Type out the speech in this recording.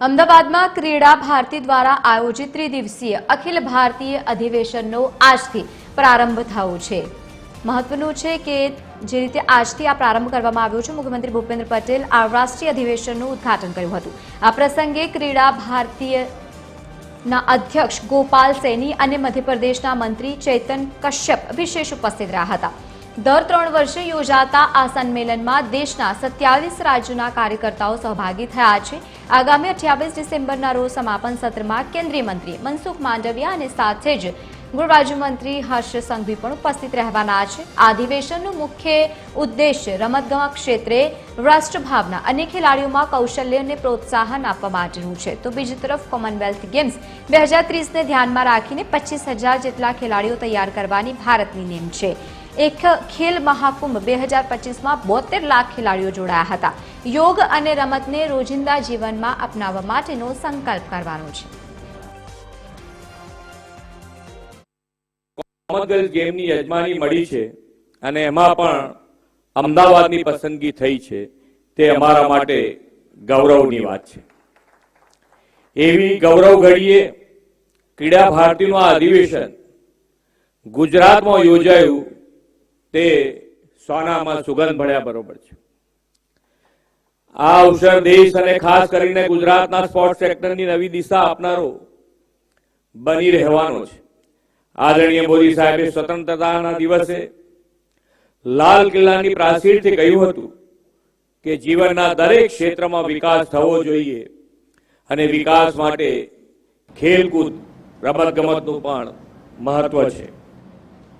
અમદાવાદમાં ક્રીડા ભારતી દ્વારા આયોજિત ત્રિદિવસીય અખિલ ભારતીય અધિવેશનનો આજથી પ્રારંભ થયો છે. મહત્વનું છે કે જે રીતે આજથી આ પ્રારંભ કરવામાં આવ્યો છે, મુખ્યમંત્રી ભૂપેન્દ્ર પટેલ આ રાષ્ટ્રીય અધિવેશનનું ઉદ્ઘાટન કર્યું હતું. આ પ્રસંગે ક્રીડા ભારતીય ના અધ્યક્ષ ગોપાલ સૈની અને મધ્યપ્રદેશના મંત્રી ચેતન કશ્યપ વિશેષ ઉપસ્થિત રહ્યા હતા. દર ત્રણ વર્ષે યોજાતા આ સંમેલનમાં દેશના સત્યાવીસ રાજ્યોના કાર્યકર્તાઓ સહભાગી થયા છે. આગામી અઠ્યાવીસ ડિસેમ્બરના રોજ સમાપન સત્રમાં કેન્દ્રીય મંત્રી મનસુખ માંડવિયા અને સાથે જ ગૃહ રાજ્યમંત્રી હર્ષ સંઘવી પણ ઉપસ્થિત રહેવાના છે. આ અધિવેશનનું મુખ્ય ઉદ્દેશ્ય રમતગમત ક્ષેત્રે રાષ્ટ્રભાવના અને ખેલાડીઓમાં કૌશલ્યને પ્રોત્સાહન આપવા માટેનું છે. તો બીજી તરફ કોમનવેલ્થ ગેમ્સ બે હજાર ત્રીસને ધ્યાનમાં રાખીને પચીસ હજાર જેટલા ખેલાડીઓ તૈયાર કરવાની ભારતની નેમ છે. એક ખેલ મહાકુંભ બે હજાર પચીસમાં બોતેર લાખ ખેલાડીઓ જોડાયા હતા. યોગ અને રમતને રોજિંદા જીવનમાં અપનાવવા માટેનો સંકલ્પ કરવાનો છે. કોમનવેલ્થ ગેમની યજમાની મળી છે અને એમાં પણ અમદાવાદની પસંદગી થઈ છે. તે અમારા માટે ગૌરવની વાત છે. એવી ગૌરવ ઘડીએ ક્રીડા ભારતીનું આ અધિવેશન ગુજરાતમાં યોજાયું તે સોનામાં સુગંધ ભળ્યા બરોબર છે. આ અવસર દેશ અને ખાસ કરીને ગુજરાતના સ્પોર્ટ સેક્ટરની નવી દિશા આપનારો બની રહેવાનો છે. આદરણીય મોદી સાહેબે સ્વતંત્રતાના દિવસે લાલ કિલ્લાની પ્રાચીરથી કહ્યું હતું કે જીવનના દરેક ક્ષેત્રમાં વિકાસ થવો જોઈએ અને વિકાસ માટે ખેલકૂદ, રમતગમતનું પણ મહત્વ છે.